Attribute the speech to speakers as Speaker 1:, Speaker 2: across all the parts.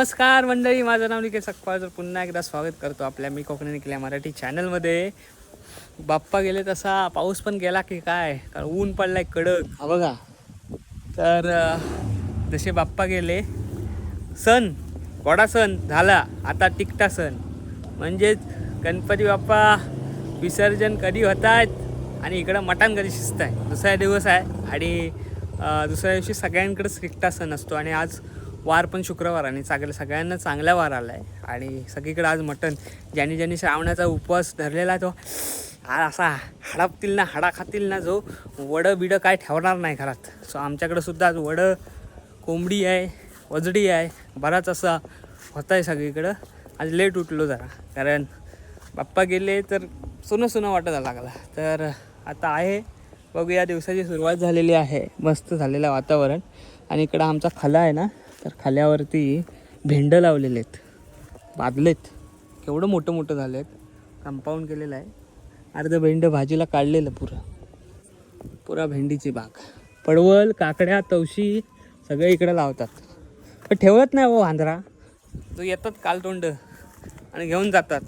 Speaker 1: नमस्कार मंडळी माझं नाव निकेश सकपाळ तर पुन्हा एकदा स्वागत करतो आपल्या मी कोकणी निकल्या मराठी चॅनलमध्ये. बाप्पा गेले तसा पाऊस पण गेला की काय? कारण ऊन पडलाय कडक. हा बघा. तर जसे बाप्पा गेले सण गोडा सण झाला. आता टिकटा सण. म्हणजेच गणपती बाप्पा विसर्जन कधी होत आहेत आणि इकडं मटण कधी शिजत आहे दुसरा दिवस आहे आणि दुसऱ्या दिवशी सगळ्यांकडेच टिकटा सण असतो. आणि आज वार पण शुक्रवार आणि सगळ्या सगळ्यांना चांगला वार आला आहे आणि सगळीकडे आज मटण. ज्यांनी ज्यांनी श्रावणाचा उपवास धरलेला तो हा असा हडपतील ना हाडा खातील ना जो वडं बिडं काय ठेवणार नाही घरात. सो आमच्याकडं सुद्धा आज वडं कोंबडी आहे वजडी आहे बराच असा होता आहे सगळीकडं. आज लेट उठलो जरा. कारण बाप्पा गेले तर सुनं सुनं वाटायला लागला. तर आता आहे. बघू या दिवसाची सुरुवात झालेली आहे. मस्त झालेलं वातावरण. आणि इकडं आमचा खला आहे ना. तर खाल्यावरती भेंड लावलेले आहेत. बादलेत. केवढं मोठं मोठं झालं आहेत कंपाऊंड केलेलं आहे. अर्ध भेंड भाजीला काढलेलं पुरं. पुरा भेंडीची बाग. पडवल काकड्या तवशी सगळे इकडे लावतात. पण ठेवत नाही हो वांद्रा तो येतात कालतोंड आणि घेऊन जातात.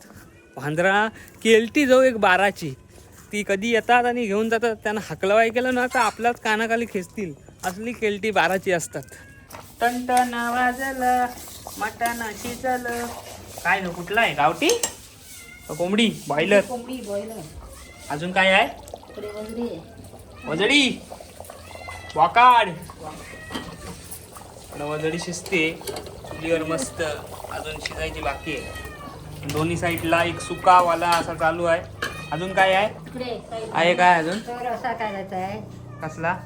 Speaker 1: वांद्रा केलटी जाऊ एक बाराची. ती कधी येतात आणि घेऊन जातात. त्यांना हकलवाय केलं ना तर आपल्याच कानाखाली खेचतील. असली केलटी बाराची असतात. टन वाजलं मटण शिजलं. काय न कुठला आहे? गावठी? का कोंबडी? बॉयलर
Speaker 2: कोंबडी बॉयलर
Speaker 1: अजून काय आहे?
Speaker 2: इकडे
Speaker 1: वजडी. वाकाड. इकडं वजडी शिजते. चुलीवर मस्त. अजून शिजायची बाकी आहे. दोन्ही साईडला एक सुकावाला असा चालू आहे. अजून काय आहे?
Speaker 2: इकडे
Speaker 1: आहे काय अजून?
Speaker 2: तर असा करायचा आहे?
Speaker 1: कसला?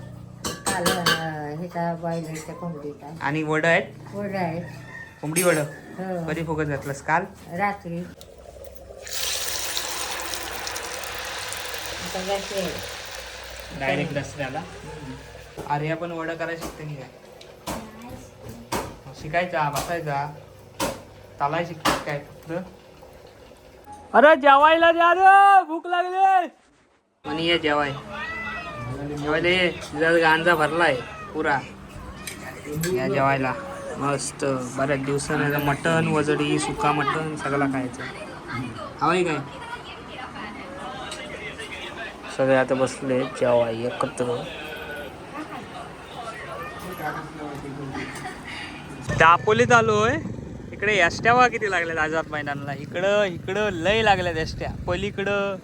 Speaker 2: कोंबडीचा
Speaker 1: आणि वड आहेत?
Speaker 2: वड आहे
Speaker 1: कोंबडी वड?
Speaker 2: हो.
Speaker 1: कधी फुकत घातलंस? काल?
Speaker 2: रात्री. आता जायचे
Speaker 1: डायरेक्ट दसऱ्याला. आर्या पण वडा करायला शिकते की काय? शिकायचा बसायचा. चालाय शिकतात काय फक्त? अरे जेवायला द्या रे भूक लागली. आणि ये जेवाय. जेवायला ये गांजा भरलाय पुरा. या जेवायला. मस्त. बऱ्याच दिवसानं मटण वजडी सुका मटण सगळं खायचं. हवाय काय? सगळे आता बसले जेवाय एकत्र. दापोलीत आलोय. इकडे एसट्या वा किती लागल्यात आझाद मैदानाला. इकडं इकडं लय लागल्यात एसट्या. पलीकडं.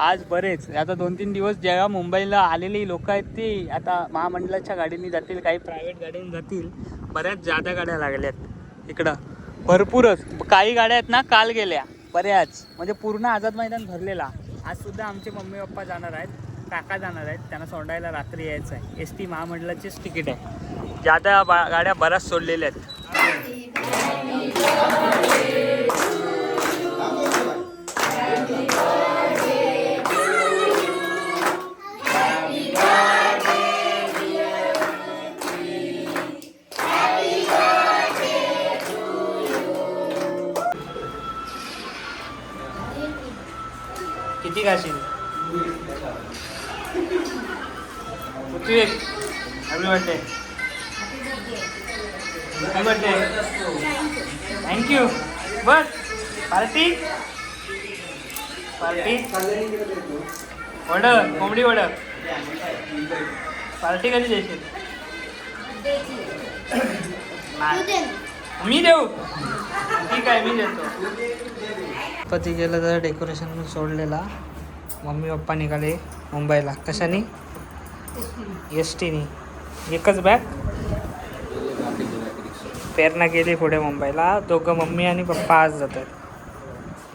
Speaker 1: आज बरेच. आता दोन तीन दिवस जेव्हा मुंबईला आलेली लोक आहेत ती आता महामंडळाच्या गाडीने जातील काही प्रायव्हेट गाडीने जातील बऱ्याच जादा गाड्या लागल्यात. इकडं. भरपूरच. काही गाड्या आहेत ना काल गेल्या. बऱ्याच. म्हणजे पूर्ण आझाद मैदान भरलेला. आज सुद्धा आमचे मम्मी पप्पा जाणार आहेत काका जाणार आहेत. त्यांना सोडायला रात्री यायचं आहे एस टी महामंडळाचीच तिकीट आहे. जादा बा गाड्या बऱ्याच सोडलेल्या आहेत. किती खाशील? Prithvi happy birthday. Happy birthday. Thank you bus. Party? Party? वड कोंबडी वड. पार्टी कधी देशील. मी देऊ. ठीक आहे मी देतो. गणपती गेलं तर डेकोरेशन सोडलेला. मम्मी पप्पा निघाले मुंबईला. कशाने? एस टीनी एकच बॅग प्रेरणा गेली पुढे मुंबईला. दोघं मम्मी आणि पप्पा आज जातात.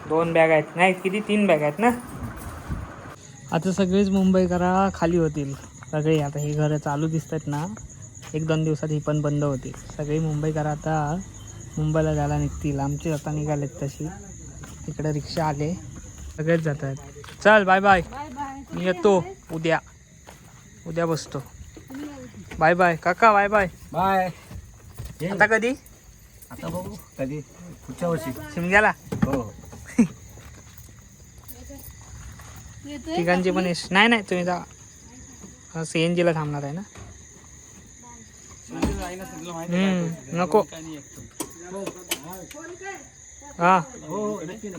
Speaker 1: दोन बॅग आहेत. नाही किती? तीन बॅग आहेत ना? आता सगळीच मुंबई करा खाली होतील. सगळी. आता ही घरं चालू दिसतात ना. एक दोन दिवसात ही पण बंद होतील. सगळी मुंबई करा आता. मुंबईला जायला निघतील. आमची आता निघालेत तशी. इकडे रिक्षा आले. सगळेच जात आहेत चल बाय बाय मी येतो. उद्या. उद्या बसतो. बाय बाय काका बाय बाय
Speaker 3: बाय
Speaker 1: आता कधी?
Speaker 3: आता बघू. कधी? पुढच्या वर्षी.
Speaker 1: शिमग्याला?
Speaker 3: हो.
Speaker 1: तिघांची पण एस नाही नाही तुम्ही जा. सी एन जीला थांबणार आहे ना? हम्म, नको. हा.
Speaker 3: हो हो नक्की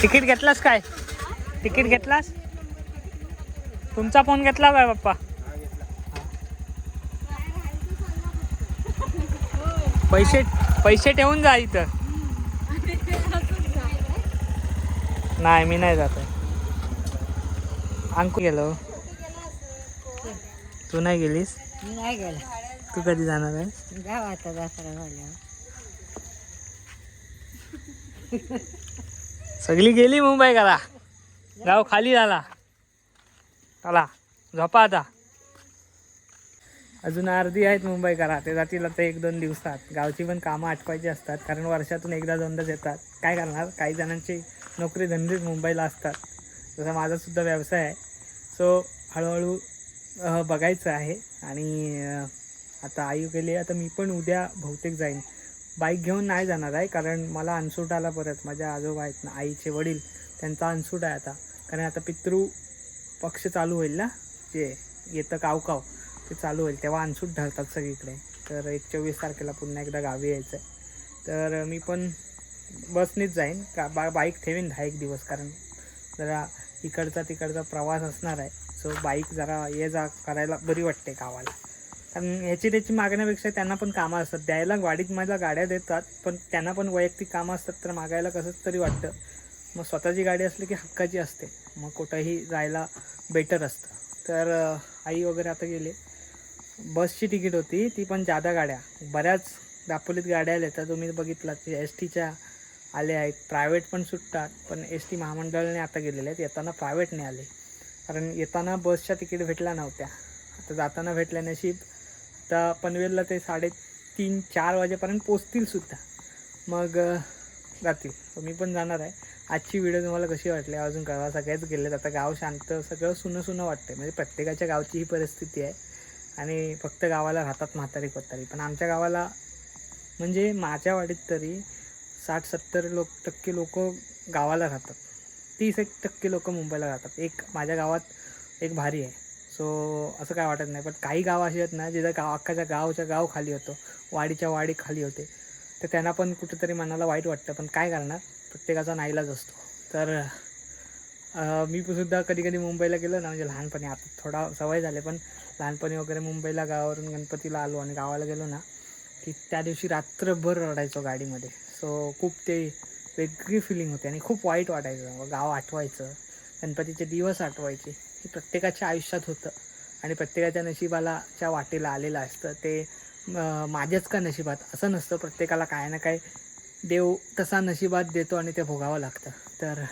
Speaker 1: तिकीट घेतलास काय? तिकीट घेतलास? तुमचा फोन घेतला काय पप्पा पैसे पैसे ठेवून जा इथं. नाही मी नाही जात अंकू गेलो. तू नाही गेलीस?
Speaker 2: मी नाही गेला.
Speaker 1: तू कधी जाणार आहे
Speaker 2: जाऊ आता दसरा झाल्यावर.
Speaker 1: सगळी गेली मुंबई करा गाव खाली झाला. चला झोपा आता. अजून अर्धी आहेत मुंबई करा ते जातील आता एक दोन दिवसात. गावची पण कामं आटवायची असतात कारण वर्षातून एकदा दोनदाच येतात. काय करणार? काही जणांची नोकरी धंदेच मुंबईला असतात. जसा माझा सुद्धा व्यवसाय आहे. सो हळूहळू बघायचं आहे. आणि आता आई गेली आता मी पण उद्या बहुतेक जाईन. बाईक घेऊन नाही जाणार आहे कारण मला अनसूट आला परत. माझ्या आजोबा आहेत ना आईचे वडील त्यांचा अनसूट आहे आता. कारण आता पितृ पक्ष चालू होईल ना जे येतं कावकाव ते चालू होईल. तेव्हा अनसूट धरतात सगळीकडे. तर एक चोवीस तारखेला पुन्हा एकदा गावी यायचं आहे तर मी पण बसनीच जाईन. का बा बाईक ठेवीन दहा एक दिवस कारण जरा इकडचा तिकडचा प्रवास असणार आहे. सो बाईक जरा ये जा करायला बरी वाटते गावाला. कारण ह्याची त्याची मागण्यापेक्षा त्यांना पण कामं असतात. द्यायला गाडीत माझ्या गाड्या देतात पण त्यांना पण वैयक्तिक कामं असतात तर मागायला कसंच तरी वाटतं. मग स्वतःची गाडी असली की हक्काची असते. मग कुठंही जायला बेटर असतं. तर आई वगैरे आता गेले. बसची तिकीट होती. ती पण जादा गाड्या. बऱ्याच दापोलीत गाड्या येतात तुम्ही बघितलात की एस टीच्या आले आहेत. प्रायव्हेट पण सुटतात. पण एस टी महामंडळाने आता गेलेले आहेत. येताना प्रायव्हेटने आले. कारण येताना बसच्या तिकीट भेटल्या नव्हत्या. आता जाताना भेटल्या नशीब आता पनवेलला ते साडेतीन चार वाजेपर्यंत पोचतील सुद्धा. मग जातील. तर मी पण जाणार आहे. आजची व्हिडिओ तुम्हाला कशी वाटली? अजून कळवा. सगळ्याच गेलेत. आता गाव शांत सगळं सुनं सुनं वाटते म्हणजे प्रत्येकाच्या गावची ही परिस्थिती आहे. आणि फक्त गावाला राहतात म्हातारी कोतारी पण आमच्या गावाला म्हणजे माझ्या वाडीत तरी साठ सत्तर लोक टक्के लोक गावाला राहतात. तीस एक टक्के लोक मुंबईला राहतात. एक माझ्या गावात एक भारी आहे. सो असं काय वाटत नाही. पण काही गाव अशी आहेत ना जिथं गाव अख्खाच्या गावच्या गाव खाली होतो. वाडीच्या वाडी खाली होते. तर त्यांना पण कुठेतरी मनाला वाईट वाटतं. पण काय करणार? प्रत्येकाचा नाईलाज असतो. तर मी पण सुद्धा कधी कधी मुंबईला गेलो ना म्हणजे लहानपणी आता थोडा सवय झाले पण लहानपणी वगैरे मुंबईला गावावरून गणपतीला आलो आणि गावाला गेलो ना की त्या दिवशी रात्रभर रडायचो गाडीमध्ये. सो खूप ते वेगळी फिलिंग होती आणि खूप वाईट वाटायचं. गाव आठवायचं गणपतीचे दिवस आठवायचे हे प्रत्येकाच्या आयुष्यात होतं. आणि प्रत्येकाच्या नशिबालाच्या वाटेला आलेलं असतं ते माझ्याच का नशिबात? असं नसतं. प्रत्येकाला काय ना काय देव तसा नशिबात देतो आणि ते भोगावं लागतं. तर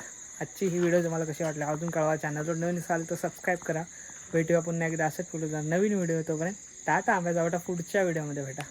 Speaker 1: आजची ही व्हिडिओ तुम्हाला कशी वाटली? अजून कळवा. चॅनलवर नवीन असाल तर सबस्क्राईब करा. भेटूया पुन्हा एकदा असंच बोलू नवीन व्हिडिओ तोपर्यंत. टाटा. आंब्याचा पुढच्या व्हिडिओमध्ये भेटा.